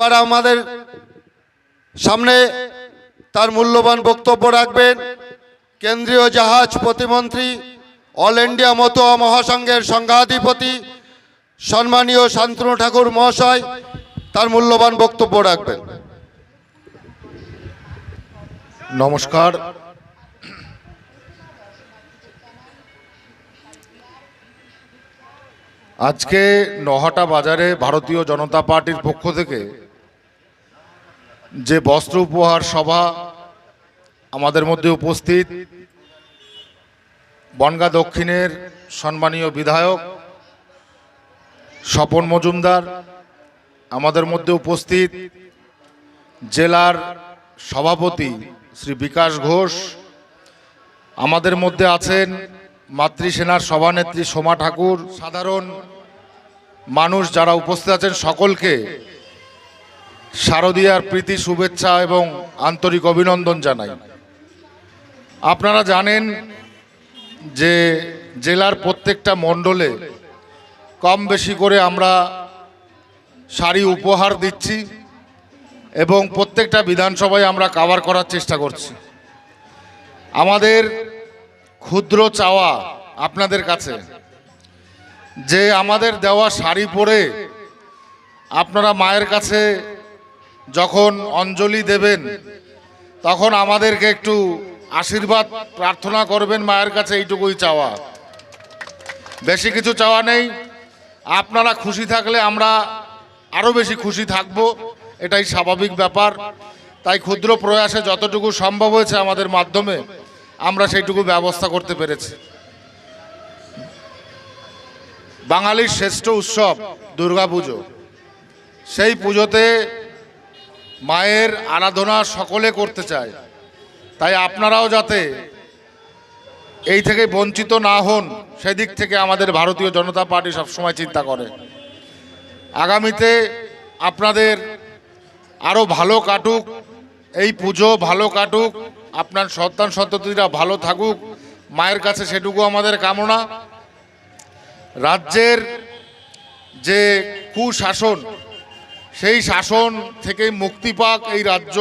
এবার আমাদের সামনে তার মূল্যবান বক্তব্য রাখবেন। কেন্দ্রীয় জাহাজ প্রতিমন্ত্রী, অল ইন্ডিয়া মতোয়া মহাসংঘের সংঘাধিপতি সম্মানীয় শান্তনু ঠাকুর মহাশয়, তার মূল্যবান বক্তব্য রাখবেন। নমস্কার। আজকে নহাটা বাজারে ভারতীয় জনতা পার্টির পক্ষ থেকে যে বস্ত্র উপহার সভা আমাদের মধ্যে উপস্থিত, বনগা দক্ষিণের সম্মানীয় বিধায়ক স্বপন মজুমদার আমাদের মধ্যে উপস্থিত, জেলার সভাপতি শ্রী বিকাশ ঘোষ, আমাদের মধ্যে আছেন মাতৃসেনার সভানেত্রী সোমা ঠাকুর, সাধারণ মানুষ যারা উপস্থিত আছেন সকলকে শারদীয়ার প্রীতি, শুভেচ্ছা এবং আন্তরিক অভিনন্দন জানাই। আপনারা জানেন যে জেলার প্রত্যেকটা মণ্ডলে কম বেশি করে আমরা শাড়ি উপহার দিচ্ছি এবং প্রত্যেকটা বিধানসভায় আমরা কাভার করার চেষ্টা করছি। আমাদের ক্ষুদ্র চাওয়া আপনাদের কাছে, যে আমাদের দেওয়া শাড়ি পরে আপনারা মায়ের কাছে যখন অঞ্জলি দেবেন, তখন আমাদেরকে একটু আশীর্বাদ, প্রার্থনা করবেন মায়ের কাছে এইটুকুই চাওয়া। বেশি কিছু চাওয়া নেই। আপনারা খুশি থাকলে আমরা আরও বেশি খুশি থাকব, এটাই স্বাভাবিক ব্যাপার। তাই ক্ষুদ্র প্রয়াসে যতটুকু সম্ভব হয়েছে আমাদের মাধ্যমে, আমরা সেইটুকু ব্যবস্থা করতে পেরেছি। বাঙালির শ্রেষ্ঠ উৎসব দুর্গাপুজো। সেই পুজোতে মায়ের আরাধনা সকলে করতে চায়। তাই আপনারাও যাতে এই থেকে বঞ্চিত না হন, সেদিক থেকে আমাদের ভারতীয় জনতা পার্টি সবসময় চিন্তা করে। আগামীতে আপনাদের আরও ভালো কাটুক, এই পুজো ভালো কাটুক, আপনার সন্তান সন্ততিরা ভালো থাকুক, মায়ের কাছে সেটুকু আমাদের কামনা। রাজ্যের যে কুশাসন সেই শাসন থেকে মুক্তি পাক এই রাজ্য।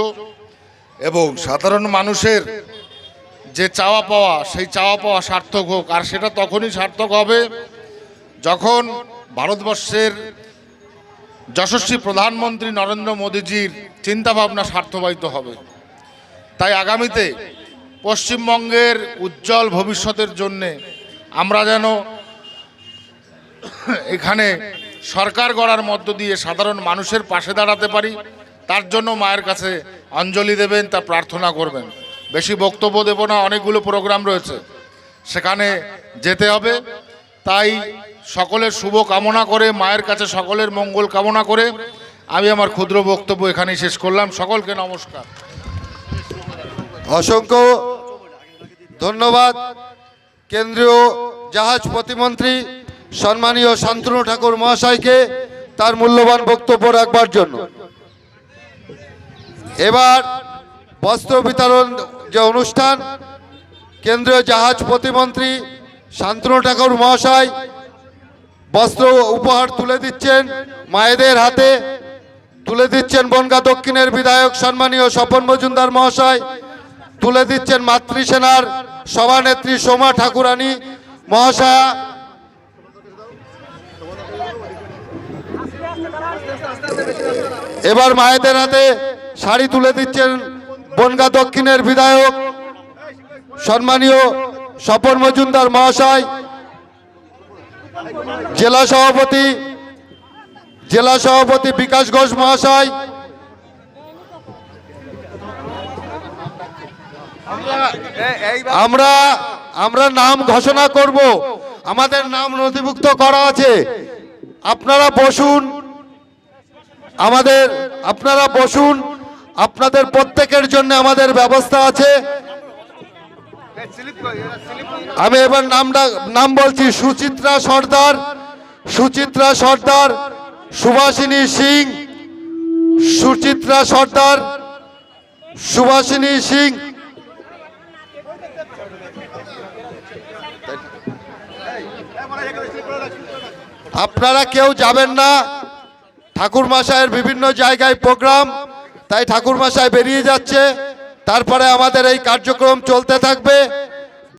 এবং সাধারণ মানুষের যে চাওয়া পাওয়া, সেই চাওয়া পাওয়া সার্থক হোক। আর সেটা তখনই সার্থক হবে যখন ভারতবর্ষের যশস্বী প্রধানমন্ত্রী নরেন্দ্র মোদীজির চিন্তাভাবনা স্বার্থবাহিত হবে। তাই আগামীতে পশ্চিমবঙ্গের উজ্জ্বল ভবিষ্যতের জন্যে আমরা যেন এখানে সরকার গড়ার মধ্য দিয়ে সাধারণ মানুষের পাশে দাঁড়াতে পারি, তার জন্য মায়ের কাছে অঞ্জলি দেবেন, তা প্রার্থনা করবেন। বেশি বক্তব্য দেব না, অনেকগুলো প্রোগ্রাম রয়েছে। সেখানে যেতে হবে। তাই সকলের শুভ কামনা করে, মায়ের কাছে সকলের মঙ্গল কামনা করে, আমি আমার ক্ষুদ্র বক্তব্য এখানেই শেষ করলাম। সকলকে নমস্কার। অসংখ্য ধন্যবাদ। কেন্দ্রীয় জাহাজ প্রতিমন্ত্রী সম্মানীয় শান্তনু ঠাকুর মহাশয়কে তার মূল্যবান বক্তব্য রাখবার জন্য। এবার বস্ত্র বিতরণ যে অনুষ্ঠান, কেন্দ্রীয় জাহাজ প্রতিমন্ত্রী শান্তনু ঠাকুর মহাশয় বস্ত্র উপহার তুলে দিচ্ছেন, মায়েদের হাতে তুলে দিচ্ছেন বনগা দক্ষিণের বিধায়ক সম্মানীয় স্বপন মজুমদার মহাশয়, তুলে দিচ্ছেন মাতৃসেনার সভানেত্রী সোমা ঠাকুরানী মহাশয়া এবার মায়েদের হাতে শাড়ি তুলে দিচ্ছেন বনগা দক্ষিণের বিধায়ক, সম্মানীয় স্বপন মজুমদার মহাশয়, জেলা সভাপতি জেলা সভাপতি বিকাশ ঘোষ মহাশয়। আমরা আমরা নাম ঘোষণা করব। আমাদের নাম নথিভুক্ত করা আছে। আপনারা বসুন। আমাদের, আপনারা বসুন, আপনাদের প্রত্যেকের জন্য আমাদের ব্যবস্থা আছে। আমি এবার নামটা, নাম বলছি সুচিত্রা সর্দার সুচিত্রা সর্দার, সুভাষিনী সিং, সুচিত্রা সর্দার, সুভাষিনী সিং। আপনারা কেউ যাবেন না। ঠাকুরমশাইয়ের বিভিন্ন জায়গায় প্রোগ্রাম তাই ঠাকুরমাশায় বেরিয়ে যাচ্ছে। তারপরে আমাদের এই কার্যক্রম চলতে থাকবে।